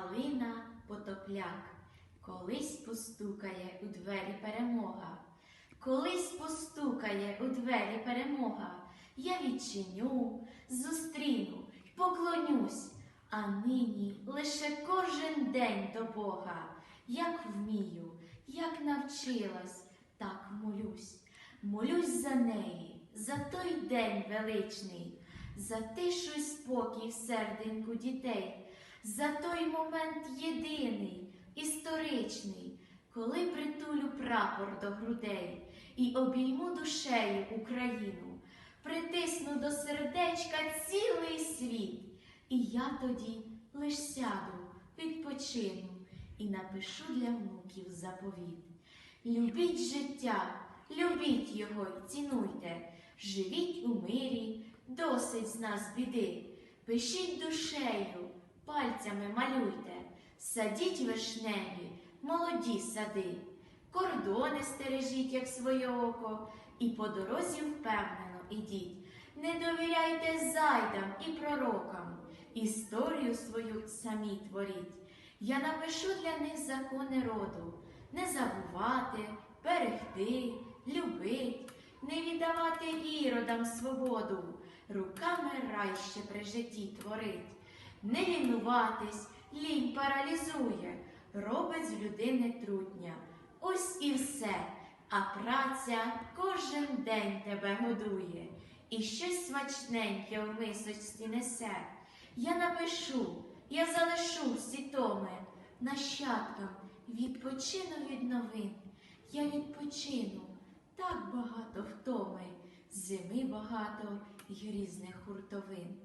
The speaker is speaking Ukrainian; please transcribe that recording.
Галина Потопляк. Колись постукає у двері перемога. Колись постукає у двері перемога. Я відчиню, зустріну, поклонюсь. А нині лише кожен день до Бога. Як вмію, як навчилась, так молюсь. Молюсь за неї, за той день величний, за тишу й спокій в серденьку дітей, за той момент єдиний, історичний, коли притулю прапор до грудей і обійму душею Україну, притисну до сердечка цілий світ, і я тоді лиш сяду, відпочину і напишу для внуків заповіт. Любіть життя, любіть його й цінуйте, живіть у мирі, досить з нас біди. Пишіть душею, пальцями малюйте, садіть вишневі, молоді сади, кордони стережіть, як своє око, і по дорозі впевнено ідіть. Не довіряйте зайдам і пророкам, історію свою самі творіть. Я напишу для них закони роду, не забувати, берегти, любить, не віддавати іродам свободу, руками рай ще при житті творить, не лінуватись, лінь паралізує, робить з людини трутня. Ось і все, а праця кожен день тебе годує, і щось смачненьке в мисочці несе. Я напишу, я залишу всі томи нащадкам, відпочину від новин. Я відпочину так багато втоми, зими багато й різних хуртовин.